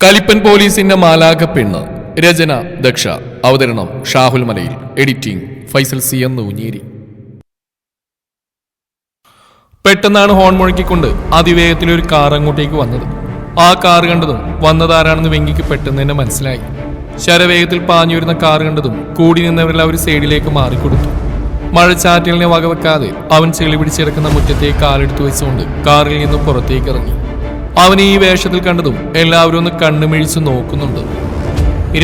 കലിപ്പൻ പോലീസിന്റെ മാലാക പെണ്ണ് രചന ദക്ഷ. അവതരണം ഷാഹുൽ മലയിൽ. എഡിറ്റിംഗ് ഫൈസൽ സി എന്ന് ഊഞ്ഞേരി പെട്ടെന്നാണ് ഹോൺ മുഴക്കിക്കൊണ്ട് അതിവേഗത്തിൽ ഒരു കാർ അങ്ങോട്ടേക്ക് വന്നത്. ആ കാർ കണ്ടതും വന്നതാരാണെന്ന് വെങ്കിക്ക് പെട്ടെന്ന് തന്നെ മനസ്സിലായി. ശരവേഗത്തിൽ പാഞ്ഞു വരുന്ന കാർ കണ്ടതും കൂടി നിന്നവരെല്ലാം ഒരു സൈഡിലേക്ക് മാറിക്കൊടുത്തു. മഴച്ചാറ്റലിനെ വകവെക്കാതെ അവൻ ചെളി പിടിച്ചെടുക്കുന്ന മുറ്റത്തെ കാലെടുത്തു വെച്ചുകൊണ്ട് കാറിൽ നിന്ന് പുറത്തേക്ക് ഇറങ്ങി. അവനെ ഈ വേഷത്തിൽ കണ്ടതും എല്ലാവരും ഒന്ന് കണ്ണുമിഴിച്ച് നോക്കുന്നുണ്ട്.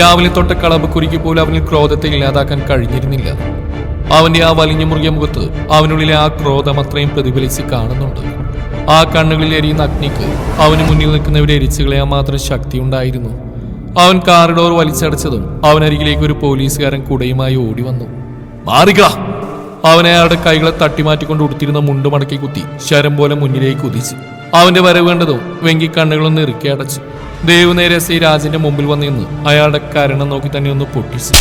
രാവിലെ തൊട്ട കളബക്കുരിക്ക് പോലും അവനിൽ ക്രോധത്തെ ഇല്ലാതാക്കാൻ കഴിഞ്ഞിരുന്നില്ല. അവന്റെ ആ വലിഞ്ഞു മുറുകിയ മുഖത്ത് അവനുള്ളിലെ ആ ക്രോധം അത്രയും പ്രതിഫലിച്ച് കാണുന്നുണ്ട്. ആ കണ്ണുകളിൽ എരിയുന്ന അഗ്നിക്ക് അവന് മുന്നിൽ നിൽക്കുന്നവരെ എരിച്ചു കളയാൻ മാത്രം ശക്തി ഉണ്ടായിരുന്നു. അവൻ കാറിഡോർ വലിച്ചടച്ചതും അവനരികിലേക്ക് ഒരു പോലീസുകാരൻ കുടയുമായി ഓടി വന്നു. മാറിക്ക! അവനെ അയാളുടെ കൈകളെ തട്ടിമാറ്റിക്കൊണ്ട് ഉടുത്തിരുന്ന മുണ്ട് മടക്കി കുത്തി ശരം പോലെ മുന്നിലേക്ക് കുതിച്ചു. അവന്റെ വരവേണ്ടതും വെങ്കി കണ്ണുകളൊന്ന് ഇറുക്കി അടച്ചു. ദേവ് നേരെ സി രാജന്റെ മുമ്പിൽ വന്നു നിന്ന് അയാളുടെ കരണം നോക്കി തന്നെ ഒന്ന് പൊട്ടിച്ചു.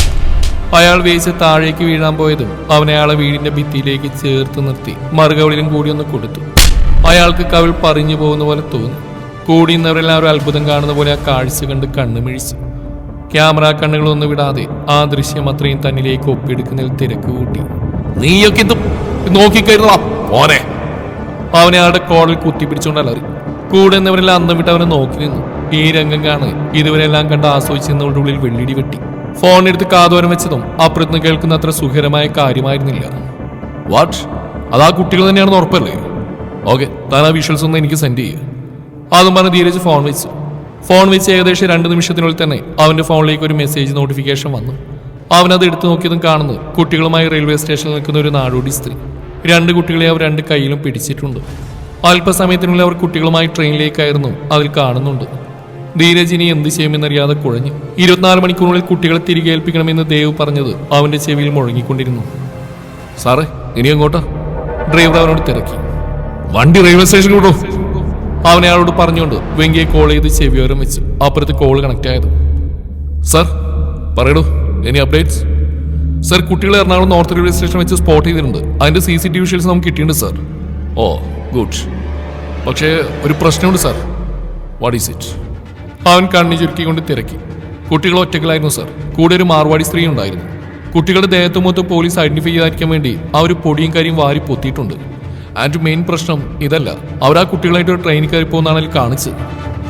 അയാൾ വേച്ച് താഴേക്ക് വീഴാൻ പോയതും അവനയാളെ വീടിന്റെ ഭിത്തിയിലേക്ക് ചേർത്ത് നിർത്തി മറുകവളിലും കൂടി ഒന്ന് കൊടുത്തു. അയാൾക്ക് കവിൾ പറഞ്ഞു പോകുന്ന പോലെ തോന്നി. കൂടിയുന്നവരെല്ലാവരും അത്ഭുതം കാണുന്ന പോലെ ആ കാഴ്ച കണ്ട് കണ്ണുമിഴിച്ചു ക്യാമറ കണ്ണുകളൊന്നും വിടാതെ ആ ദൃശ്യം അത്രയും തന്നിലേക്ക് ഒപ്പിയെടുക്കുന്നതിൽ തിരക്ക് കൂട്ടി. നീയൊക്കെ ഇത് നോക്കിക്കരുതാ അവനെ അവരുടെ കോളിൽ കുത്തിപ്പിടിച്ചുകൊണ്ട് അലറി. കൂടെ നിന്നവരെല്ലാം അന്തം വിട്ട് അവനെ നോക്കി നിന്നു. ഈ രംഗം കാണ് ഇതുവരെല്ലാം കണ്ട് ആസ്വദിച്ചെന്നവരുടെ ഉള്ളിൽ വെള്ളിടി വെട്ടി. ഫോൺ എടുത്ത് കാതോരം വെച്ചതും അപ്പുറത്ത് കേൾക്കുന്ന അത്ര സുഖകരമായ കാര്യമായിരുന്നില്ല. വാട്ട് അത് ആ കുട്ടികൾ തന്നെയാണെന്ന് ഉറപ്പല്ലേ? ഓക്കെ താൻ ആ വിഷ്വൽസ് ഒന്ന് എനിക്ക് സെൻഡ് ചെയ്യുക അതും പറഞ്ഞ് ധീരജ് ഫോൺ വെച്ചു. ഫോൺ വെച്ച് ഏകദേശം രണ്ട് നിമിഷത്തിനുള്ളിൽ തന്നെ അവന്റെ ഫോണിലേക്ക് ഒരു മെസ്സേജ് നോട്ടിഫിക്കേഷൻ വന്നു. അവനത് എടുത്തു നോക്കിയതും കാണുന്നത് കുട്ടികളുമായി റെയിൽവേ സ്റ്റേഷനിൽ നിൽക്കുന്ന ഒരു നാടോടി സ്ത്രീ. രണ്ട് കുട്ടികളെ അവർ രണ്ട് കയ്യിലും പിടിച്ചിട്ടുണ്ട്. അല്പസമയത്തിനുള്ളിൽ അവർ കുട്ടികളുമായി ട്രെയിനിലേക്കായിരുന്നു അതിൽ കാണുന്നുണ്ട്. ധീരജ് ഇനി എന്ത് ചെയ്യുമെന്നറിയാതെ കുഴഞ്ഞു. ഇരുപത്തിനാല് മണിക്കൂറിനുള്ളിൽ കുട്ടികളെ തിരികെ ഏൽപ്പിക്കണമെന്ന് ദേവ് പറഞ്ഞത് അവന്റെ ചെവിയിൽ മുഴങ്ങിക്കൊണ്ടിരുന്നു. സാറേ ഇനി അങ്ങോട്ടാ ഡ്രൈവർ അവനോട് തിരക്കി. വണ്ടി റെയിൽവേ സ്റ്റേഷനിൽ വിടൂ അവനെ അയാളോട് പറഞ്ഞുകൊണ്ട് വെങ്കിയെ കോൾ ചെയ്ത് ചെവിയോരം വെച്ചു അപ്പുറത്ത് കോൾ കണക്ട് ആയത് സർ പറയടോ എനി അപ്ഡേറ്റ്സ് സർ കുട്ടികളെ എറണാകുളം നോർത്ത് റെയിൽവേ സ്റ്റേഷൻ വെച്ച് സ്പോട്ട് ചെയ്തിട്ടുണ്ട്. അതിന്റെ സി സി ടി വി ഷീൽസ് നമുക്ക് കിട്ടിയിട്ടുണ്ട് സർ. ഓ ഗുഡ്. പക്ഷേ ഒരു പ്രശ്നമുണ്ട് സർ. വാട്ട് ഈസ് ഇറ്റ് അവൻ കണ്ണി ചുരുക്കിക്കൊണ്ട് തിരക്കി. കുട്ടികൾ ഒറ്റകളായിരുന്നു സർ. കൂടെ ഒരു മാർവാടി സ്ത്രീ ഉണ്ടായിരുന്നു. കുട്ടികളുടെ ദേഹത്തുമൊത്ത് പോലീസ് ഐഡന്റിഫൈ ചെയ്തായിരിക്കാൻ വേണ്ടി ആ ഒരു പൊടിയും കാര്യം വാരി പൊത്തിയിട്ടുണ്ട്. ആൻഡ് മെയിൻ പ്രശ്നം ഇതല്ല. അവർ ആ കുട്ടികളായിട്ട് ഒരു ട്രെയിനിൽ കയറി പോകുന്നതാണ് കാണിച്ചത്.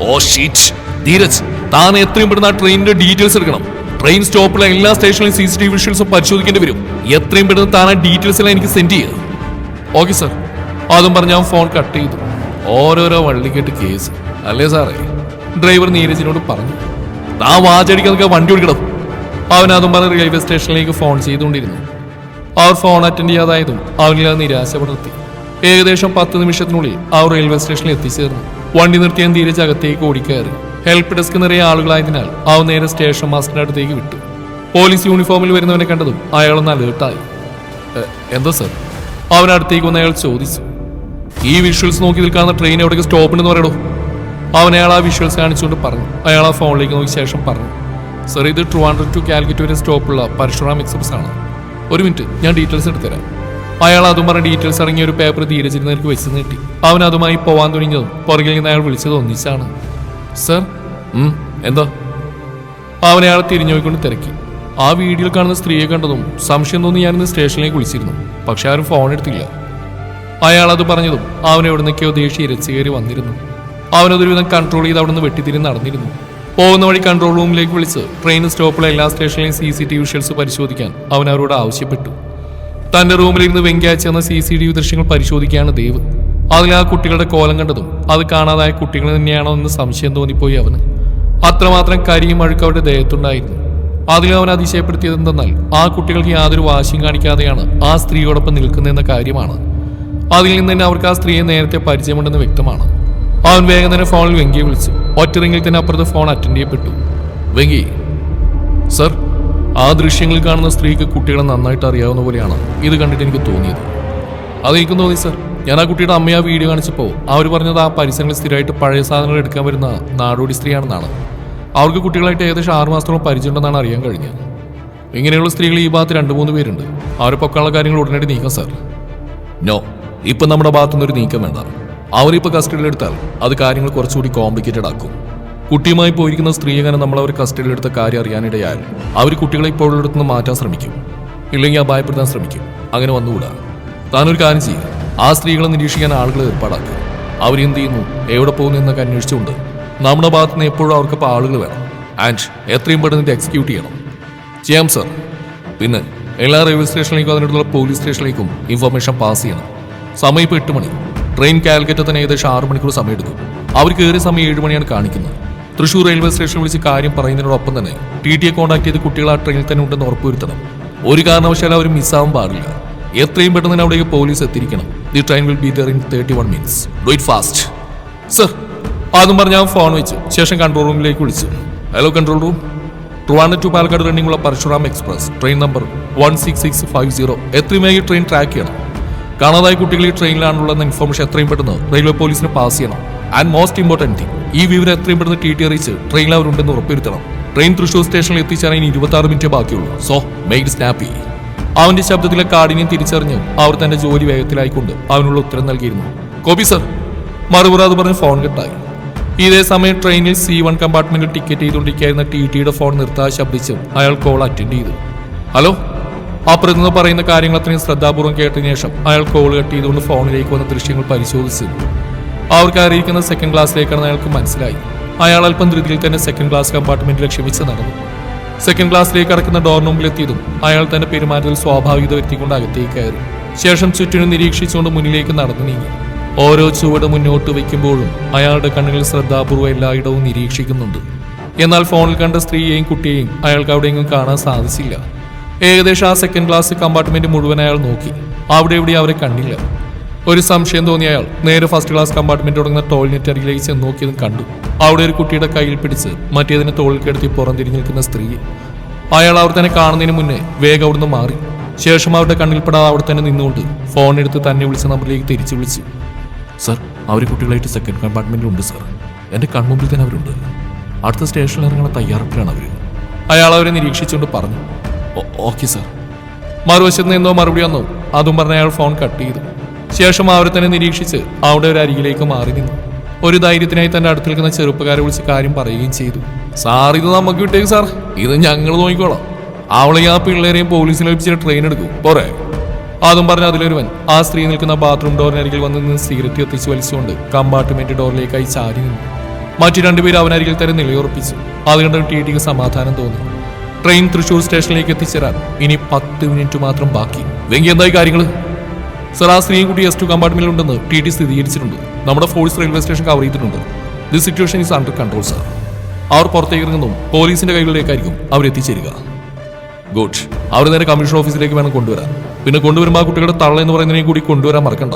ഓ ഷീറ്റ് ധീരജ് താൻ എത്രയും പെട്ടെന്ന് ആ ട്രെയിനിന്റെ ഡീറ്റെയിൽസ് എടുക്കണം. ട്രെയിൻ സ്റ്റോപ്പിലെ എല്ലാ സ്റ്റേഷനിലും സി സി ടി വിഷ്വൽസും പരിശോധിക്കേണ്ടി വരും. എത്രയും പെട്ടെന്ന് താൻ ആ ഡീറ്റെയിൽസ് എല്ലാം എനിക്ക് സെൻഡ് ചെയ്യുക ഓക്കെ സാർ അതും പറഞ്ഞ് ഞാൻ ഫോൺ കട്ട് ചെയ്തു. ഓരോരോ വള്ളിക്കെട്ട് കേസ് അല്ലേ സാറേ ഡ്രൈവർ നീരജിനോട് പറഞ്ഞു. താ വാചടിക്കാൻ വണ്ടി ഓടിക്കണം അവൻ അതും പറഞ്ഞ് റെയിൽവേ സ്റ്റേഷനിലേക്ക് ഫോൺ ചെയ്തുകൊണ്ടിരുന്നു. അവർ ഫോൺ അറ്റൻഡ് ചെയ്യാതായതും അവനിൽ അത് നിരാശപ്പെടുത്തി. ഏകദേശം പത്ത് നിമിഷത്തിനുള്ളിൽ അവർ റെയിൽവേ സ്റ്റേഷനിൽ എത്തിച്ചേർന്നു. വണ്ടി നിർത്തിയാൻ ധീരജ് അകത്തേക്ക് ഓടിക്കയറി. ഹെൽപ്പ് ഡെസ്ക് നിറയെ ആളുകളായതിനാൽ അവ നേരെ സ്റ്റേഷൻ മാസ്റ്ററിന്റെ അടുത്തേക്ക് വിട്ടു. പോലീസ് യൂണിഫോമിൽ വരുന്നവനെ കണ്ടതും അയാളൊന്ന് അലേർട്ടായി. എന്തോ സർ? അവനടുത്തേക്ക് വന്ന് അയാൾ ചോദിച്ചു. ഈ വിഷ്വൽസ് നോക്കി നിൽക്കാവുന്ന ട്രെയിൻ എവിടേക്ക് സ്റ്റോപ്പ് എന്ന് പറയടോ. അവൻ അയാൾ ആ വിഷ്വൽസ് കാണിച്ചുകൊണ്ട് പറഞ്ഞു. അയാൾ ആ ഫോണിലേക്ക് നോക്കിയ ശേഷം പറഞ്ഞു. സർ ഇത് ട്രിവാൻഡ്രം ടു കാലിക്കറ്റ് വരെ സ്റ്റോപ്പുള്ള പരശുറാം എക്സ്പ്രസ് ആണ്. ഒരു മിനിറ്റ് ഞാൻ ഡീറ്റെയിൽസ് എടുത്തുതരാം. അയാൾ അതും പറഞ്ഞ ഡീറ്റെയിൽസ് അടങ്ങിയ ഒരു പേപ്പർ ധീരജിരുന്നവർക്ക് വെച്ച് നീട്ടി. അവൻ അതുമായി പോവാൻ തുടങ്ങിയതും പുറകിൽ നിന്ന് അയാൾ വിളിച്ചത് ഒന്നിച്ചാണ്. സർ എന്താ? അവനെ അയാൾ തിരിഞ്ഞു പോയിക്കൊണ്ട് തിരക്കി. ആ വീഡിയോയിൽ കാണുന്ന സ്ത്രീയെ കണ്ടതും സംശയം തോന്നി ഞാനിന്ന് സ്റ്റേഷനിലേക്ക് വിളിച്ചിരുന്നു. പക്ഷെ ആരും ഫോൺ എടുത്തില്ല. അയാൾ അത് പറഞ്ഞതും അവൻ എവിടെ നിന്നൊക്കെയോ ദേഷ്യം ഇരച്ചു കയറി വന്നിരുന്നു. അവനതൊരു വിധം കൺട്രോൾ ചെയ്ത് അവിടെ നിന്ന് വെട്ടിത്തിരിഞ്ഞ് നടന്നിരുന്നു. പോകുന്ന വഴി കൺട്രോൾ റൂമിലേക്ക് വിളിച്ച് ട്രെയിൻ സ്റ്റോപ്പിലെ എല്ലാ സ്റ്റേഷനിലെയും സി സി ടി വി ഷെൽസ് പരിശോധിക്കാൻ അവൻ അവരോട് ആവശ്യപ്പെട്ടു. തന്റെ റൂമിലിരുന്ന് വെങ്കിയാഴ്ച എന്ന സി സി ടി വി ദൃശ്യങ്ങൾ പരിശോധിക്കുകയാണ് ദേവ്. അതിൽ ആ കുട്ടികളുടെ കോലം കണ്ടതും അത് കാണാതായ കുട്ടികൾ തന്നെയാണോ എന്ന് സംശയം തോന്നിപ്പോയി അവന്. അത്രമാത്രം കരിയും അഴുക്ക് അവരുടെ ദേഹത്തുണ്ടായിരുന്നു. അതിൽ അവൻ അതിശയപ്പെടുത്തിയത് എന്തെന്നാൽ ആ കുട്ടികൾക്ക് യാതൊരു വാശിയും കാണിക്കാതെയാണ് ആ സ്ത്രീയോടൊപ്പം നിൽക്കുന്നതെന്ന കാര്യമാണ്. അതിൽ നിന്ന് തന്നെ അവർക്ക് ആ സ്ത്രീയെ നേരത്തെ പരിചയമുണ്ടെന്ന് വ്യക്തമാണ്. അവൻ വേഗം തന്നെ ഫോണിൽ വെങ്കിയെ വിളിച്ചു. ഒറ്റ തന്നെ അപ്പുറത്ത് ഫോൺ അറ്റൻഡ് ചെയ്യപ്പെട്ടു. വെങ്കി. സർ ആ ദൃശ്യങ്ങളിൽ കാണുന്ന സ്ത്രീക്ക് കുട്ടികളെ നന്നായിട്ട് അറിയാവുന്ന പോലെയാണ് ഇത് കണ്ടിട്ട് എനിക്ക് തോന്നിയത്. അതെനിക്കും തോന്നി സർ. ഞാൻ ആ കുട്ടിയുടെ അമ്മയെ ആ വീഡിയോ കാണിച്ചപ്പോൾ അവർ പറഞ്ഞത് ആ പരിസരങ്ങളിൽ സ്ഥിരമായിട്ട് പഴയ സാധനങ്ങൾ എടുക്കാൻ വരുന്ന നാടോടി സ്ത്രീയാണെന്നാണ്. അവർക്ക് കുട്ടികളായിട്ട് ഏകദേശം ആറ് മാസത്തോളം പരിചയമുണ്ടെന്നാണ് അറിയാൻ കഴിഞ്ഞത്. ഇങ്ങനെയുള്ള സ്ത്രീകൾ ഈ ഭാഗത്ത് രണ്ട് മൂന്ന് പേരുണ്ട്. അവരെ പൊക്കാനുള്ള കാര്യങ്ങൾ ഉടനടി നീക്കാം സാർ. നോ ഇപ്പം നമ്മുടെ ഭാഗത്തുനിന്ന് ഒരു നീക്കം വേണ്ട. അവരിപ്പോൾ കസ്റ്റഡിയിൽ എടുത്താൽ അത് കാര്യങ്ങൾ കുറച്ചുകൂടി കോംപ്ലിക്കേറ്റഡ് ആക്കും. കുട്ടിയുമായി പോയിരിക്കുന്ന സ്ത്രീയെങ്ങനെ നമ്മൾ അവർ കസ്റ്റഡിയിലെടുത്ത കാര്യം അറിയാനിടയാൽ അവർ കുട്ടികളെ ഇപ്പോഴെടുത്ത് നിന്ന് മാറ്റാൻ ശ്രമിക്കും. ഇല്ലെങ്കിൽ അപായപ്പെടുത്താൻ ശ്രമിക്കും. അങ്ങനെ വന്നുകൂടാ. താനൊരു കാര്യം ചെയ്യുക ആ സ്ത്രീകളെ നിരീക്ഷിക്കാൻ ആളുകളെ ഏർപ്പാടാക്കുക അവരെന്ത് ചെയ്യുന്നു? എവിടെ പോകുന്നു എന്നൊക്കെ അന്വേഷിച്ചുകൊണ്ട് നമ്മുടെ ഭാഗത്ത് നിന്ന് എപ്പോഴും അവർക്കപ്പോൾ ആളുകൾ വേണം. ആൻഡ് എത്രയും പെട്ടെന്ന് എക്സിക്യൂട്ട് ചെയ്യണം. ചെയ്യാം സർ പിന്നെ എല്ലാ റെയിൽവേ സ്റ്റേഷനിലേക്കും അതിനടുത്തുള്ള പോലീസ് സ്റ്റേഷനിലേക്കും ഇൻഫർമേഷൻ പാസ് ചെയ്യണം. സമയം ഇപ്പോൾ എട്ട് മണി. ട്രെയിൻ കാൽക്കറ്റ തന്നെ ഏകദേശം ആറ് മണിക്കൂർ സമയമെടുക്കും. അവർ കയറിയ സമയം ഏഴ് മണിയാണ് കാണിക്കുന്നത്. തൃശൂർ റെയിൽവേ സ്റ്റേഷൻ വിളിച്ച് കാര്യം പറയുന്നതിനോടൊപ്പം തന്നെ ടി ടിയെ കോൺടാക്ട് ചെയ്ത് കുട്ടികൾ ആ ട്രെയിനിൽ തന്നെ ഉണ്ടെന്ന് ഉറപ്പുവരുത്തണം. ഒരു കാരണവശാലും അവർ മിസ്സാവാൻ പാടില്ല. എത്രയും പെട്ടെന്ന് അവിടേക്ക് police എത്തിയിരിക്കണം. The train will be there in thirty one minutes do it fast sir ആദ്യം പറഞ്ഞ ഞാൻ ഫോൺ വെച്ചു. ശേഷം കൺട്രോൾ റൂമിലേക്ക് വിളിച്ചു. Hello control room Trivandrum to Palakkad running ഉള്ള Parasuram express train number one six six five zero എത്രയും വേഗം ട്രെയിൻ ട്രാക്ക് ചെയ്യണം? കാണാതായ കുട്ടികൾ ഈ ട്രെയിനിലാണുള്ളതെന്ന ഇൻഫർമേഷൻ എത്രയും പെട്ടെന്ന് റെയിൽവേ പോലീസിന് പാസ് ചെയ്യണം. ആൻഡ് മോസ്റ്റ് ഇമ്പോർട്ടന്റ് തിങ് ഈ വിവരം എത്രയും പെട്ടെന്ന് ടി ടി അറിയിച്ച് ട്രെയിനിൽ അവരുണ്ടെന്ന് ഉറപ്പുവരുത്തണം. ട്രെയിൻ തൃശൂർ സ്റ്റേഷനിൽ എത്തിച്ചേരാൻ ഇനി ഇരുപത്തി ആറ് മിനിറ്റ് ബാക്കിയുള്ളൂ. സോ മെയ്ഡ് സ്നാപ്പി അവന്റെ ശബ്ദത്തിലെ കാഠിന്യം തിരിച്ചറിഞ്ഞ് അവർ തന്റെ ജോലി വേഗത്തിലായിക്കൊണ്ട് അവനുള്ള ഉത്തരം നൽകിയിരുന്നു. കോപി സർ മറുപറാതെ പറഞ്ഞ് ഫോൺ കെട്ടായി. ഇതേ സമയം ട്രെയിനിൽ സി വൺ കമ്പാർട്ട്മെന്റിൽ ടിക്കറ്റ് ചെയ്തുകൊണ്ടിരിക്കുന്ന ടി ടിയുടെ ഫോൺ നിർത്താതെ ശബ്ദിച്ചും അയാൾ കോൾ അറ്റൻഡ് ചെയ്തു. ഹലോ അപ്പുറത്ത് നിന്ന് പറയുന്ന കാര്യങ്ങൾ അത്രയും ശ്രദ്ധാപൂർവം കേട്ടതിനു ശേഷം അയാൾ കോൾ കട്ട് ചെയ്തുകൊണ്ട് ഫോണിലേക്ക് വന്ന ദൃശ്യങ്ങൾ പരിശോധിച്ചു. അവർക്ക് അറിയിക്കുന്ന സെക്കൻഡ് ക്ലാസ്സിലേക്കാണെന്ന് അയാൾക്ക് മനസ്സിലായി. അയാൾ അല്പം ധൃതിയിൽ തന്നെ സെക്കൻഡ് ക്ലാസ് കമ്പാർട്ട്മെന്റിൽ ക്ഷമിച്ച് നടന്നു. സെക്കൻഡ് ക്ലാസ്സിലേക്ക് കടക്കുന്ന ഡോർ മുമ്പിലെത്തിയതും അയാൾ തന്റെ പെരുമാറ്റത്തിൽ സ്വാഭാവികത വരുത്തിക്കൊണ്ട് അകത്തേക്ക് കയറി. ശേഷം ചുറ്റിനും നിരീക്ഷിച്ചുകൊണ്ട് മുന്നിലേക്ക് നടന്നു നീങ്ങി. ഓരോ ചുവട് മുന്നോട്ട് വയ്ക്കുമ്പോഴും അയാളുടെ കണ്ണുകൾ ശ്രദ്ധാപൂർവം എല്ലായിടവും നിരീക്ഷിക്കുന്നുണ്ട്. എന്നാൽ ഫോണിൽ കണ്ട സ്ത്രീയെയും കുട്ടിയെയും അയാൾക്ക് അവിടെയെങ്കിലും കാണാൻ സാധിച്ചില്ല. ഏകദേശം ആ സെക്കൻഡ് ക്ലാസ് കമ്പാർട്ട്മെന്റ് മുഴുവൻ അയാൾ നോക്കി. അവിടെ ഇവിടെ അവരെ കണ്ടില്ല. ഒരു സംശയം തോന്നിയ അയാൾ നേരെ ഫസ്റ്റ് ക്ലാസ് കമ്പാർട്ട്മെന്റ് തുടങ്ങുന്ന ടോയ്ലറ്റ് അരികിലേക്ക് ചെന്ന് നോക്കിയതും കണ്ടു. അവിടെ ഒരു കുട്ടിയുടെ കയ്യിൽ പിടിച്ച് മറ്റേതിനെ തോളിൽ കിടത്തി പുറംതിരിഞ്ഞു നിൽക്കുന്ന സ്ത്രീയെ അയാൾ അവർ തന്നെ കാണുന്നതിന് മുന്നേ വേഗം അവിടുന്ന് മാറി. ശേഷം അവരുടെ കണ്ണിൽപ്പെടാതെ അവിടെ തന്നെ നിന്നുകൊണ്ട് ഫോൺ എടുത്ത് തന്നെ വിളിച്ച നമ്പറിലേക്ക് തിരിച്ചു വിളിച്ചു സർ അവർ കുട്ടികളായിട്ട് സെക്കൻഡ് കമ്പാർട്ട്മെന്റിലുണ്ട് സർ. എന്റെ കൺമുമ്പിൽ തന്നെ അവരുണ്ട്. അടുത്ത സ്റ്റേഷനിൽ ഇറങ്ങാൻ തയ്യാറെടുപ്പിലാണ് അവർ അയാൾ അവരെ നിരീക്ഷിച്ചുകൊണ്ട് പറഞ്ഞു ഓക്കെ സർ. മറുവശത്ത് നിന്നോ മറുപടി വന്നോ അതും പറഞ്ഞ അയാൾ ഫോൺ കട്ട് ചെയ്തു. ശേഷം അവരെ തന്നെ നിരീക്ഷിച്ച് അവിടെ ഒരു അരികിലേക്ക് മാറി നിന്നു. ഒരു ധൈര്യത്തിനായി തന്റെ അടുത്ത് നിൽക്കുന്ന ചെറുപ്പക്കാരെ വിളിച്ച് കാര്യം പറയുകയും ചെയ്തു. സാർ ഇത് നമുക്ക് വിട്ടേക്ക് സാർ. ഇത് ഞങ്ങൾ നോക്കിക്കോളാം. അവളെയും ആ പിള്ളേരെയും പോലീസിൽ ഏൽപ്പിച്ചിട്ട് ട്രെയിൻ എടുക്കും. പോരെ. അതും പറഞ്ഞ അതിലൊരുവൻ ആ സ്ത്രീ നിൽക്കുന്ന ബാത്റൂം ഡോറിനരികിൽ വന്ന് നിന്ന് സിഗരറ്റ് എത്തിച്ച് വലിച്ചുകൊണ്ട് കമ്പാർട്ട്മെന്റ് ഡോറിലേക്കായി ചാരി നിന്നു. മറ്റു രണ്ടുപേരും അവനരികിൽ തന്നെ നിലയുറപ്പിച്ചു. അതുകൊണ്ട് ടി ടിക്ക് സമാധാനം തോന്നി. ട്രെയിൻ തൃശൂർ സ്റ്റേഷനിലേക്ക് എത്തിച്ചേരാൻ ഇനി പത്ത് മിനിറ്റ് മാത്രം ബാക്കി. വെങ്കി എന്തായി കാര്യങ്ങൾ സർ ആ സ്ത്രീയും കുട്ടി എസ് ടു കമ്പാർട്ട്മെന്റിൽ ഉണ്ടെന്ന് ടി ടി സ്ഥിരീകരിച്ചിട്ടുണ്ട്. നമ്മുടെ ഫോഴ്സ് റെയിൽവേ സ്റ്റേഷൻ കവർ ചെയ്തിട്ടുണ്ട്. The situation is under control sir അവർ പുറത്തേക്ക് ഇറങ്ങുന്നു. പോലീസിന്റെ കൈകളിലേക്കായിരിക്കും അവർ എത്തിച്ചേരുക ഗുഡ് അവർ നേരെ കമ്മീഷൻ ഓഫീസിലേക്ക് വേണം കൊണ്ടുവരാൻ. പിന്നെ കൊണ്ടുവരുമ്പോൾ ആ കുട്ടികളുടെ തള്ള എന്ന് പറയുന്നതിനെയും കൂടി കൊണ്ടുവരാൻ മറക്കണ്ട.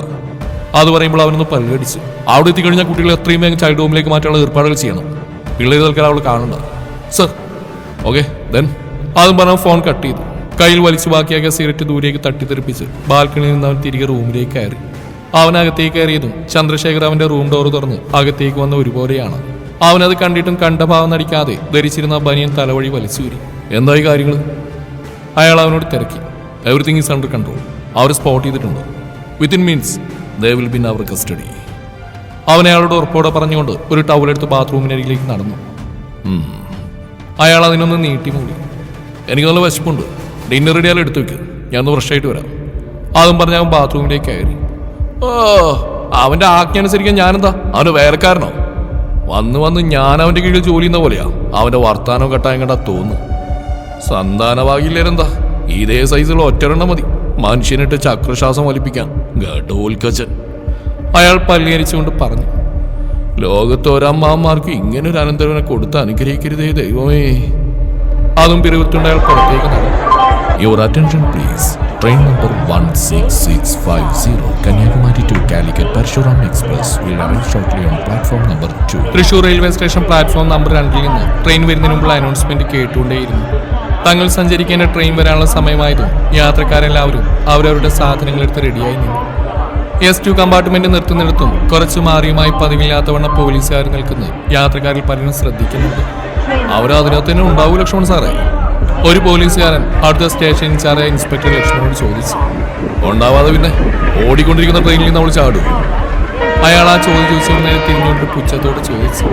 അത് പറയുമ്പോൾ അവനൊന്ന് പരിഗണിച്ച്. അവിടെ എത്തിക്കഴിഞ്ഞാൽ കുട്ടികളെ എത്രയും വേഗം ചൈൽഡ് ഹോമിലേക്ക് മാറ്റാനുള്ള ഏർപ്പാടുകൾ ചെയ്യണം. പിള്ളേർ തൽക്കാലം അവൾ കാണണ്ട. സർ ഓക്കെ ദെൻ അതും പറഞ്ഞാൽ ഫോൺ കട്ട് ചെയ്തു. കയ്യിൽ വലിച്ചു ബാക്കിയാക്കിയ സിഗരറ്റ് ദൂരേക്ക് തട്ടിത്തെറിപ്പിച്ച് ബാൽക്കണിയിൽ നിന്ന് അവൻ തിരികെ റൂമിലേക്ക് കയറി. അവനകത്തേക്ക് കയറിയതും ചന്ദ്രശേഖർ അവന്റെ റൂം ഡോർ തുറന്ന് അകത്തേക്ക് വന്ന ഒരുപോലെയാണ്. അവനത് കണ്ടിട്ടും കണ്ട ഭാവം നടിക്കാതെ ധരിച്ചിരുന്ന ബനിയൻ തലവഴി വലിച്ചൂരി. എന്തായി കാര്യങ്ങൾ? അയാൾ അവനോട് തിരക്കി. എവറിത്തിങ് ഈസ് അണ്ടർ കൺട്രോൾ അവർ സ്പോട്ട് ചെയ്തിട്ടുണ്ട്. Within minutes they will be in our custody അവൻ അയാളോട് ഉറപ്പോടെ പറഞ്ഞുകൊണ്ട് ഒരു ടവൽ എടുത്ത് ബാത്റൂമിനരികിലേക്ക് നടന്നു. അയാൾ അതിനൊന്ന് നീട്ടി മൂടി. എനിക്ക് നല്ല വിശപ്പുണ്ട്. ഡിന്നർ റെഡിയാലും എടുത്തു വെക്ക്. ഞാൻ ഒന്ന് ഫ്രഷായിട്ട് വരാം. അതും പറഞ്ഞ് അവൻ ബാത്റൂമിലേക്ക് കയറി. ഓ അവന്റെ ആജ്ഞ അനുസരിക്കാൻ ഞാനെന്താ? അവന് വേറെക്കാരനോ വന്ന് വന്ന് ഞാൻ അവന്റെ കീഴിൽ ജോലി ചെയ്യുന്ന പോലെയാ. അവന്റെ വർത്താനം കെട്ടാൻ കണ്ടാ തോന്നുന്നു സന്താനഭാഗില്ലേരെന്താ ഇതേ സൈസുള്ള ഒറ്റരെണ്ണം മതി. മനുഷ്യനിട്ട് ചക്രശ്വാസം വലിപ്പിക്കാൻ ഗഡോൽക്കച്ചൻ. അയാൾ പല്ലിയരിച്ചുകൊണ്ട് പറഞ്ഞു. ലോകത്ത് ഒരമ്മമാർക്ക് ഇങ്ങനൊരു അനന്തരവനെ കൊടുത്ത് അനുഗ്രഹിക്കരുതേ ദൈവമേ. അതും പിരിവിട്ടുകൊണ്ട് അയാൾ പുറത്തേക്ക് നടന്നു. Your attention please train number one six six five zero Kanyakumari to Calicut Parasuram express shortly on platform number two Thrissur railway station platform number രണ്ടിൽ നിന്ന് ട്രെയിൻ വരുന്നതിന് മുമ്പുള്ള അനൗൺസ്മെന്റ് കേട്ടുകൊണ്ടേയിരുന്നു. തങ്ങൾ സഞ്ചരിക്കേണ്ട ട്രെയിൻ വരാനുള്ള സമയമായതും യാത്രക്കാരെല്ലാവരും അവരവരുടെ സാധനങ്ങൾ എടുത്ത് റെഡിയായി നിന്നു. എസ് ടു കമ്പാർട്ട്മെന്റ് നിർത്തുന്നിടത്തും കുറച്ചു മാറിയുമായി പതിവില്ലാത്തവണ്ണം പോലീസുകാർ നിൽക്കുന്നു യാത്രക്കാരിൽ പലരും ശ്രദ്ധിക്കുന്നുണ്ട്. അവർ അതിനകത്ത് തന്നെ ഉണ്ടാവൂ ലക്ഷ്മൺ സാറേ? ഒരു പോലീസുകാരൻ അടുത്ത സ്റ്റേഷൻ ഇൻചാർജ് ഇൻസ്പെക്ടർ ലക്ഷ്മണോട് ചോദിച്ചു. ഉണ്ടാവാതെ പിന്നെ ഓടിക്കൊണ്ടിരിക്കുന്ന ട്രെയിനിൽ നിന്ന് അവൾ ചാടും? അയാൾ ആ ചോദ്യം ചോദിച്ചു നേരെ തിരിഞ്ഞുകൊണ്ട് പുച്ഛത്തോട് ചോദിച്ചു.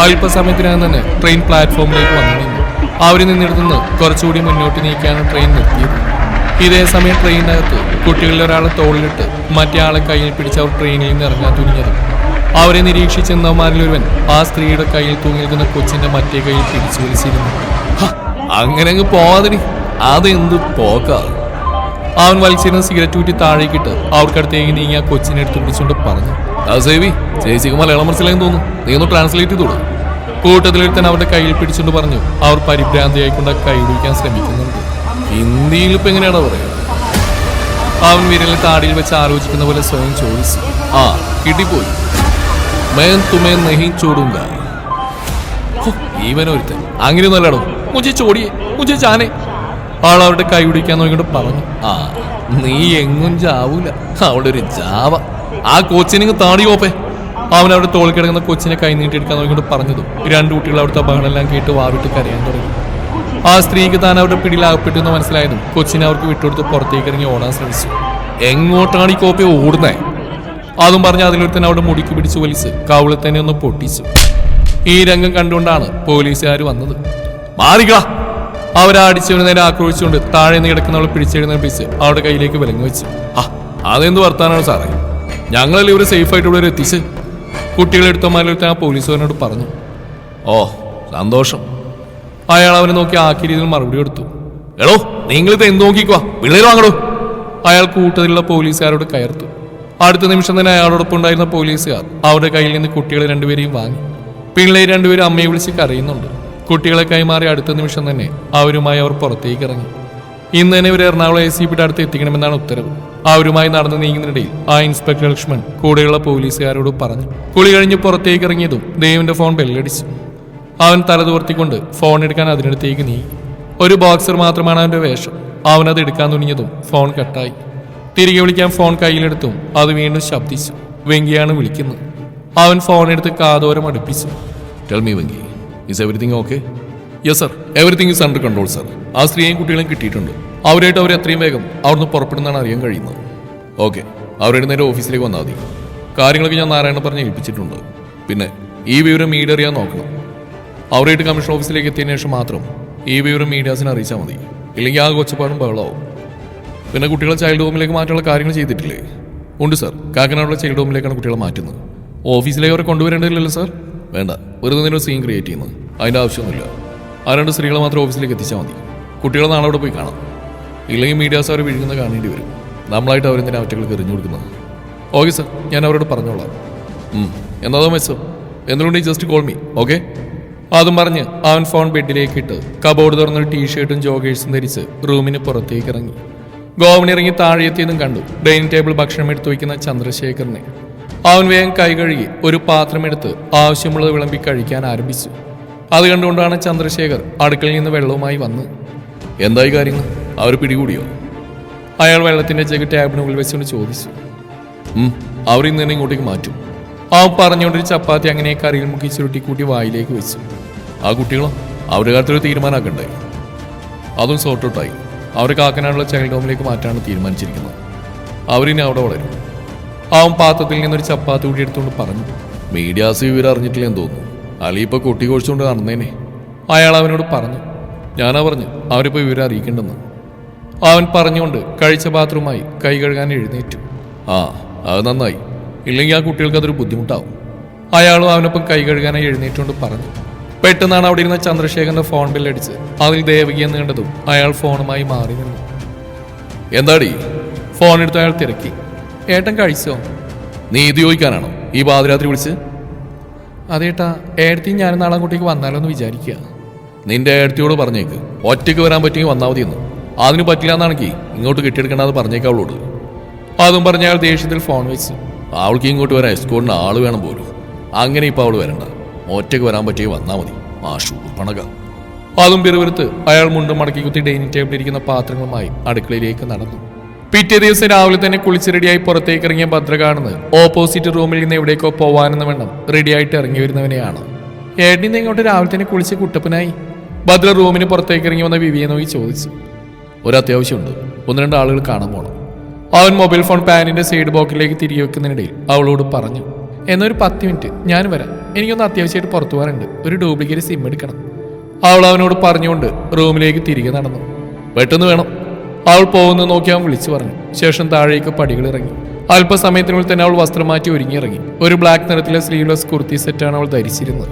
അല്പസമയത്തിനകം തന്നെ ട്രെയിൻ പ്ലാറ്റ്ഫോമിലേക്ക് വന്നു നിന്നു അവർ നിന്നിടത്തുനിന്ന് കുറച്ചുകൂടി മുന്നോട്ട് നീക്കാനും ട്രെയിൻ നിർത്തിയത്. ഇതേ സമയം ട്രെയിനകത്ത് കുട്ടികളിൽ ഒരാളെ തോളിലിട്ട് മറ്റേ ആളെ കയ്യിൽ പിടിച്ച് അവർ ട്രെയിനിൽ നിന്ന് ഇറങ്ങാൻ തുനിഞ്ഞതും അവരെ നിരീക്ഷിച്ചെന്നവന്മാരിൽ ഒരുവൻ ആ സ്ത്രീയുടെ കയ്യിൽ തൂങ്ങി നിൽക്കുന്ന കൊച്ചിന്റെ മറ്റേ കയ്യിൽ പിടിച്ചു വലിച്ചിരുന്നു. "ഹ, അങ്ങനെ അങ്ങ് പോവാതിരി. അതെന്ത് പോക്കാ. അവൻ വലിച്ചിരുന്ന സിഗരറ്റ് ഊറ്റി താഴേക്കിട്ട് അവർക്കടുത്തേക്ക് നീങ്ങി ആ കൊച്ചിനെ എടുത്ത് പിടിച്ചുകൊണ്ട് പറഞ്ഞു. ദാസേവി സേവി ചേച്ചിക്ക് മലയാളം മനസ്സിലായെന്ന് തോന്നുന്നു. നീ ഒന്ന് ട്രാൻസ്ലേറ്റ് ചെയ്തോളൂ. കൂട്ടത്തിലെടുത്തൻ അവരുടെ കയ്യിൽ പിടിച്ചുകൊണ്ട് പറഞ്ഞു അവർ പരിഭ്രാന്തിയായിക്കൊണ്ട് ആ കൈ പിടിക്കാൻ ശ്രമിക്കുന്നുണ്ട്. ഹിന്ദിയിൽ ഇപ്പൊ എങ്ങനെയാണ് പറയുക? അവൻ വിരലിൽ താടിയിൽ വെച്ച് ആലോചിക്കുന്ന പോലെ സ്വയം ചോദിച്ചു. ആ കിട്ടിപ്പോയി മേൻ തുമേ നഹി ചോടുങ്ക. ഈവനൊരുത്തൻ അങ്ങനെ നല്ലടോ മുജി ചോടിയെ മുജി ചാനെ. ആൾ അവരുടെ കൈ പിടിക്കാൻ നോക്കിയിട്ട് പറഞ്ഞു. ആ നീ എങ്ങും ചാവൂല. അവിടെ ഒരു ജാവ. ആ കൊച്ചിനിങ് താടി കോപ്പേ അവൻ അവിടെ തോളിൽ കിടക്കുന്ന കൊച്ചിനെ കൈ നീട്ടിയെടുക്കാൻ നോക്കിയിട്ട് പറഞ്ഞതും. രണ്ട് കുട്ടികൾ അവിടുത്തെ ബഹളെല്ലാം കേട്ട് വാവിട്ട് കരയാൻ തുടങ്ങി. ആ സ്ത്രീക്ക് താൻ അവരുടെ പിടിയിലാകപ്പെട്ടു എന്ന് മനസ്സിലായതും കൊച്ചിനെ അവർക്ക് വിട്ടുകൊടുത്ത് പുറത്തേക്ക് ഇറങ്ങി ഓടാൻ ശ്രമിച്ചു. എങ്ങോട്ടാണ് ഈ കോപ്പി ഓടുന്നേ? അതും പറഞ്ഞ് അതിലൊരുത്തൻ അവിടെ മുടിക്ക് പിടിച്ച് വലിച്ച് കവിളിൽ തന്നെ ഒന്ന് പൊട്ടിച്ചു. ഈ രംഗം കണ്ടുകൊണ്ടാണ് പോലീസുകാർ വന്നത്. മാറിക അവരെ അടിച്ചവന് നേരെ ആക്രോശിച്ചുകൊണ്ട് താഴെ നിന്ന് കിടക്കുന്നവളെ പിടിച്ചെഴുന്നേൽപ്പിച്ച് അവരുടെ കയ്യിലേക്ക് വിലങ്ങ് വെച്ചു. ആ അതെന്ത് വർത്താനാണ് സാറേ? ഞങ്ങളല്ലേ ഇവരെ സേഫ് ആയിട്ട് ഇവിടെ എത്തിച്ച്? കുട്ടികളെ എടുത്തമാരൊരുത്തൻ ആ പോലീസുകാരനോട് പറഞ്ഞു. ഓ സന്തോഷം. അയാൾ അവനെ നോക്കി ആക്കി രീതിയിൽ മറുപടി കൊടുത്തു. എടോ നിങ്ങളിത് എന്ത് നോക്കിക്കുവാ? പിള്ളേർ വാങ്ങടോ. അയാൾ കൂട്ടത്തിലുള്ള പോലീസുകാരോട് കയർത്തു. അടുത്ത നിമിഷം തന്നെ അയാളോടൊപ്പം ഉണ്ടായിരുന്ന പോലീസുകാർ അവരുടെ കയ്യിൽ നിന്ന് കുട്ടികളെ രണ്ടുപേരെയും വാങ്ങി. പിള്ളേർ രണ്ടുപേരും അമ്മയെ വിളിച്ച് കരയുന്നുണ്ട്. കുട്ടികളെ കൈമാറി അടുത്ത നിമിഷം തന്നെ അവരുമായി അവർ പുറത്തേക്ക് ഇറങ്ങി. ഇന്ന് തന്നെ ഇവർ എറണാകുളം എ സി പിയുടെ അടുത്ത് എത്തിക്കണമെന്നാണ് ഉത്തരവ്. അവരുമായി നടന്നു നീങ്ങുന്നതിനിടയിൽ ആ ഇൻസ്പെക്ടർ ലക്ഷ്മൺ കൂടെയുള്ള പോലീസുകാരോട് പറഞ്ഞു. കുളി കഴിഞ്ഞ് പുറത്തേക്ക് ഇറങ്ങിയതും ദേവിന്റെ ഫോൺ ബെല്ലടിച്ചു. അവൻ തലതുവർത്തിക്കൊണ്ട് ഫോൺ എടുക്കാൻ അതിനടുത്തേക്ക് നീങ്ങി. ഒരു ബോക്സർ മാത്രമാണ് അവന്റെ വേഷം. അവൻ അത് എടുക്കാൻ തുനിഞ്ഞതും ഫോൺ കട്ടായി. തിരികെ വിളിക്കാൻ ഫോൺ കയ്യിലെടുത്തും അത് വീണ്ടും ശബ്ദിച്ചു. വെങ്കിയാണ് വിളിക്കുന്നത്. അവൻ ഫോൺ എടുത്ത് കാതോരം അടുപ്പിച്ചു. Tell me Venky is everything okay yes sir everything is under control sir ആ സ്ത്രീയും കുട്ടികളെയും കിട്ടിയിട്ടുണ്ട്. അവരായിട്ട് അവർ എത്രയും വേഗം അവിടുന്ന് പുറപ്പെടുന്നതാണ് അറിയാൻ കഴിയുന്നത്. ഓക്കെ അവരുടെ നേരെ ഓഫീസിലേക്ക് വന്നാൽ മതി. കാര്യങ്ങളൊക്കെ ഞാൻ നാരായണ പറഞ്ഞ് ഏൽപ്പിച്ചിട്ടുണ്ട്. പിന്നെ ഈ വിവരം മീഡിയ അറിയാൻ നോക്കണം. അവരായിട്ട് കമ്മീഷൻ ഓഫീസിലേക്ക് എത്തിയതിനു ശേഷം മാത്രം ഈ വിവരം മീഡിയാസിനെ അറിയിച്ചാൽ മതി. ഇല്ലെങ്കിൽ ആ കൊച്ചപ്പാടും ബഹളാവും. പിന്നെ കുട്ടികളെ ചൈൽഡ് ഹോമിലേക്ക് മാറ്റാനുള്ള കാര്യങ്ങൾ ചെയ്തിട്ടില്ലേ? ഉണ്ട് സർ കാക്കനാടുള്ള ചൈൽഡ് ഹോമിലേക്കാണ് കുട്ടികളെ മാറ്റുന്നത്. ഓഫീസിലേക്ക് അവരെ കൊണ്ടുവരേണ്ടതില്ലല്ലോ സാർ വേണ്ട. വെറുതെ നിന്നൊരു സീൻ ക്രിയേറ്റ് ചെയ്യുന്നത്. അതിന്റെ ആവശ്യമൊന്നുമില്ല. ആ രണ്ട് സ്ത്രീകളെ മാത്രം ഓഫീസിലേക്ക് എത്തിച്ചാൽ മതി. കുട്ടികളെ നാളെ അവിടെ പോയി കാണാം. ഇല്ലെങ്കിൽ മീഡിയാസ് അവർ വിഴുങ്ങുന്ന കാണേണ്ടി വരും. നമ്മളായിട്ട് അവരെന്തിനാ ഒറ്റകൾക്ക് എറിഞ്ഞു കൊടുക്കുന്നത്? ഓക്കെ സാർ ഞാൻ അവരോട് പറഞ്ഞോളാം. എന്നതോ മെസ്സോ എന്തുകൊണ്ട് ജസ്റ്റ് കോൾ മീ ഓക്കെ അതും പറഞ്ഞ് അവൻ ഫോൺ ബെഡിലേക്ക് ഇട്ട് കബോർഡ് തുറന്നൊരു ടീഷർട്ടും ജോഗേഴ്സും ധരിച്ച് റൂമിന് പുറത്തേക്ക് ഇറങ്ങി. ഗോവൻ ഇറങ്ങി താഴെ എത്തിയതും കണ്ടു. ഡൈനിങ് ടേബിൾ ഭക്ഷണം എടുത്തു വയ്ക്കുന്ന ചന്ദ്രശേഖരനെ. അവൻ വേഗം കൈ കഴുകി ഒരു പാത്രമെടുത്ത് ആവശ്യമുള്ളത് വിളമ്പി കഴിക്കാൻ ആരംഭിച്ചു. അത് കണ്ടുകൊണ്ടാണ് ചന്ദ്രശേഖർ അടുക്കളയിൽ നിന്ന് വെള്ളവുമായി വന്ന് എന്തായി കാര്യങ്ങൾ? അവർ പിടികൂടിയോ? അയാൾ വെള്ളത്തിന്റെ ജഗ് ടാബിന് മുകളിൽ വെച്ചുകൊണ്ട് ചോദിച്ചു. അവർ ഇന്ന് തന്നെ ഇങ്ങോട്ടേക്ക് മാറ്റും. അവൻ പറഞ്ഞുകൊണ്ടൊരു ചപ്പാത്തി അങ്ങനെ കറിയിൽ മുക്കി ചുരുട്ടി കൂട്ടി വായിലേക്ക് വെച്ചു. ആ കുട്ടികളോ അവരുടെ കാര്യത്തിൽ ഒരു തീരുമാനമാക്കണ്ടേ? അതും സോർട്ട് ഔട്ടായി അവർ കാക്കനാടുള്ള ചൈൽഡ് ഹോമിലേക്ക് മാറ്റാനാണ് തീരുമാനിച്ചിരിക്കുന്നത്. അവരിനെ അവിടെ വളരും. അവൻ പാത്രത്തിൽ നിന്നൊരു ചപ്പാത്തി കൂടി എടുത്തുകൊണ്ട് പറഞ്ഞു. മീഡിയാസ് വിവരം അറിഞ്ഞിട്ടില്ലെന്ന് തോന്നുന്നു. അലി ഇപ്പൊ കൊട്ടി കൊഴിച്ചുകൊണ്ട് നടന്നേനെ അയാൾ അവനോട് പറഞ്ഞു. ഞാനാ പറഞ്ഞു അവരിപ്പോ വിവരം അറിയിക്കേണ്ടെന്ന്. അവൻ പറഞ്ഞുകൊണ്ട് കഴിച്ച ബാത്റൂമായി കൈ കഴുകാൻ എഴുന്നേറ്റു. ആ അത് നന്നായി. ഇല്ലെങ്കിൽ ആ കുട്ടികൾക്ക് അതൊരു ബുദ്ധിമുട്ടാവും. അയാളും അവനൊപ്പം കൈ കഴുകാനായി എഴുന്നേറ്റുകൊണ്ട് പറഞ്ഞു. പെട്ടെന്നാണ് അവിടെ ഇരുന്ന ചന്ദ്രശേഖരന്റെ ഫോൺ ബില്ലടിച്ച് അതിൽ ദേവകി എന്ന് കണ്ടതും അയാൾ ഫോണുമായി മാറി നിന്നു. എന്താടി? ഫോൺ എടുത്ത് അയാൾ തിരക്കി. ഏട്ടൻ കഴിച്ചോ? നീ ഇത് ചോദിക്കാനാണോ? ഈ പാതിരാത്രി വിളിച്ച് അതേട്ടാ ഏടത്തി ഞാൻ നാളെ അങ്ങോട്ടേക്ക് വന്നാലോ എന്ന് വിചാരിക്കുക. നിന്റെ ഏടത്തിയോട് പറഞ്ഞേക്ക്. ഒറ്റയ്ക്ക് വരാൻ പറ്റിയെങ്കിൽ വന്നാൽ മതി എന്ന്. അതിന് പറ്റില്ല എന്നാണെങ്കിൽ ഇങ്ങോട്ട് കെട്ടിയെടുക്കണ്ടെന്ന് പറഞ്ഞേക്ക് അവളോട്. അതും പറഞ്ഞ അയാൾ ദേഷ്യത്തിൽ ഫോൺ വെച്ചു. അവൾക്ക് ഇങ്ങോട്ട് വരാൻ എസ്കോട്ടിന് ആൾ വേണം പോലും. അങ്ങനെ ഇപ്പൊ അവൾ വരണ്ട. ഒറ്റയ്ക്ക് വരാൻ പറ്റിയ വന്നാൽ മതി. പണക. അതും പിറവരുത്ത് അയാൾ മുണ്ടും മടക്കി കുത്തി ഡൈനിങ് ടേബിളിൽ ഇരിക്കുന്ന പാത്രങ്ങളുമായി അടുക്കളയിലേക്ക് നടന്നു. പിറ്റേ ദിവസം രാവിലെ തന്നെ കുളിച്ച് റെഡിയായി പുറത്തേക്ക് ഇറങ്ങിയ ഭദ്ര കാണുന്നത് ഓപ്പോസിറ്റ് റൂമിൽ നിന്ന് എവിടേക്കോ പോവാനെന്ന വണ്ണം റെഡിയായിട്ട് ഇറങ്ങി വരുന്നവനെയാണ്. ഏട്ടനിന്ന് ഇങ്ങോട്ട് രാവിലെ തന്നെ കുളിച്ച് കുട്ടപ്പനായി. ഭദ്ര റൂമിന് പുറത്തേക്ക് ഇറങ്ങി വന്ന വിവിയെ നോക്കി ചോദിച്ചു. ഒരു അത്യാവശ്യമുണ്ട്. ഒന്ന് രണ്ട് ആളുകൾ കാണാൻ പോകണം അവൻ മൊബൈൽ ഫോൺ പാനിന്റെ സൈഡ് ബോക്കിലേക്ക് തിരികെ വെക്കുന്നതിനിടയിൽ അവളോട് പറഞ്ഞു എന്നൊരു പത്ത് മിനിറ്റ് ഞാൻ വരാം. എനിക്കൊന്ന് അത്യാവശ്യമായിട്ട് പുറത്തു പോകാനുണ്ട്. ഒരു ഡ്യൂപ്ലിക്കേറ്റ് സിം എടുക്കണം. അവൾ അവനോട് പറഞ്ഞുകൊണ്ട് റൂമിലേക്ക് തിരികെ നടന്നു. പെട്ടെന്ന് വേണം. അവൾ പോകുന്നത് നോക്കി അവൻ വിളിച്ചു പറഞ്ഞു. ശേഷം താഴേക്ക് പടികൾ ഇറങ്ങി. അല്പസമയത്തിനുള്ളിൽ തന്നെ അവൾ വസ്ത്രം മാറ്റി ഒരുങ്ങിയിറങ്ങി. ഒരു ബ്ലാക്ക് നിറത്തിലെ സ്ലീവ്ലെസ് കുർത്തി സെറ്റാണ് അവൾ ധരിച്ചിരുന്നത്.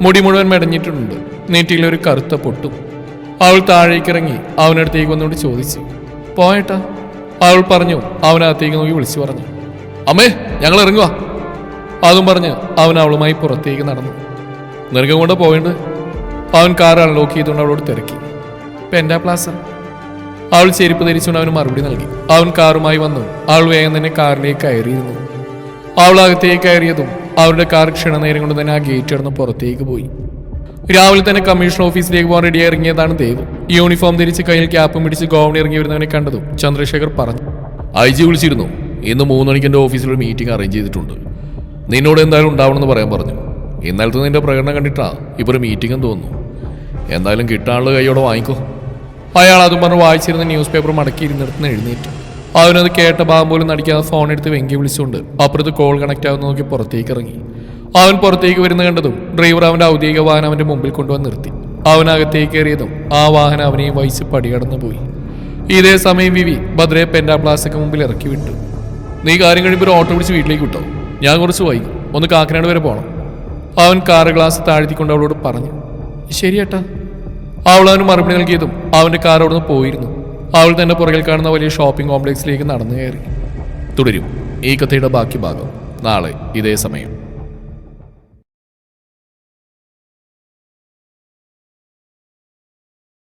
മുടി മുഴുവൻ മെടഞ്ഞിട്ടുണ്ട് നെറ്റിയിൽ ഒരു കറുത്ത പൊട്ടും. അവൾ താഴേക്ക് ഇറങ്ങി അവനടുത്തേക്ക് വന്നുകൊണ്ട് ചോദിച്ചു പോയേട്ടാ? അവൾ പറഞ്ഞു അവനകത്തേക്ക് നോക്കി വിളിച്ചു പറഞ്ഞു അമ്മേ ഞങ്ങൾ ഇറങ്ങുക അതും പറഞ്ഞ് അവൻ അവളുമായി പുറത്തേക്ക് നടന്നു. നിനക്കും കൊണ്ട് പോവേണ്ടത്? അവൻ കാർ അൺലോക്ക് ചെയ്തുകൊണ്ട് അവളോട് തിരക്കി. പെൻഡാ പ്ലാസ അവൾ ചെരുപ്പ് ധരിച്ചുകൊണ്ട് അവന് മറുപടി നൽകി. അവൻ കാറുമായി വന്നു. അവൾ വേഗം തന്നെ കാറിലേക്ക് കയറിയിരുന്നു. അവൾ അകത്തേക്ക് കയറിയതും അവരുടെ കാർ ക്ഷണനേരം കൊണ്ട് തന്നെ ആ ഗേറ്റ് കടന്ന് പുറത്തേക്ക് പോയി. രാവിലെ തന്നെ കമ്മീഷൻ ഓഫീസിലേക്ക് പോകാൻ റെഡി ഇറങ്ങിയതാണ് ദേവ്. യൂണിഫോം ധരിച്ച് കയ്യിൽ ക്യാപ്പും പിടിച്ച് ഗോവണി ഇറങ്ങി വരുന്നവനെ കണ്ടതും ചന്ദ്രശേഖർ പറഞ്ഞു. ഐ ജി വിളിച്ചിരുന്നു. ഇന്ന് മൂന്ന് മണിക്ക് എന്റെ മീറ്റിംഗ് അറേഞ്ച് ചെയ്തിട്ടുണ്ട്. നിന്നോട് എന്തായാലും ഉണ്ടാവണമെന്ന് പറയാൻ പറഞ്ഞു. ഇന്നലത്തെ നിന്റെ പ്രകടനം കണ്ടിട്ടാ ഇപ്പോൾ ഒരു മീറ്റിംഗ് തോന്നുന്നു. എന്തായാലും കിട്ടാനുള്ള കൈയോടെ വാങ്ങിക്കോ. അയാൾ അതും പറഞ്ഞ് വായിച്ചിരുന്ന ന്യൂസ് പേപ്പർ മടക്കി ഇരുന്നിടത്തുനിന്ന് എഴുന്നേറ്റു. അവനത് കേട്ട ഭാഗം പോലും നടിക്കാതെ ഫോൺ എടുത്ത് വെങ്കി വിളിച്ചുകൊണ്ട് അപ്പുറത്ത് കോൾ കണക്ട് ആവുന്ന നോക്കി പുറത്തേക്ക് ഇറങ്ങി. അവൻ പുറത്തേക്ക് വരുന്ന കണ്ടതും ഡ്രൈവർ അവന്റെ ഔദ്യോഗിക വാഹനം അവന്റെ മുമ്പിൽ കൊണ്ടുവന്ന് നിർത്തി. അവനകത്തേക്ക് കയറിയതും ആ വാഹനം അവനെയും വഹിച്ച് പടികടന്നു പോയി ഇതേ സമയം വിവി ഭദ്രയെ പെൻഡാ മുമ്പിൽ ഇറക്കി വിട്ടു. നീ കാര്യം കഴിയുമ്പോൾ ഓട്ടോ പിടിച്ച് വീട്ടിലേക്ക് വിട്ടോ. ഞാൻ കുറച്ച് വൈകും. ഒന്ന് കാക്കനാട് വരെ പോകണം അവൻ കാർ ഗ്ലാസ് താഴ്ത്തിക്കൊണ്ട് അവളോട് പറഞ്ഞു ശരിയേട്ടാ. അവൾ അവന് മറുപടി നൽകിയതും അവന്റെ കാർ അവിടുന്ന് പോയിരുന്നു. അവൾ തന്നെ പുറകിൽ കാണുന്ന വലിയ ഷോപ്പിംഗ് കോംപ്ലക്സിലേക്ക് നടന്നു കയറി. തുടരും ഈ കഥയുടെ ബാക്കി ഭാഗം. നാളെ ഇതേ സമയം.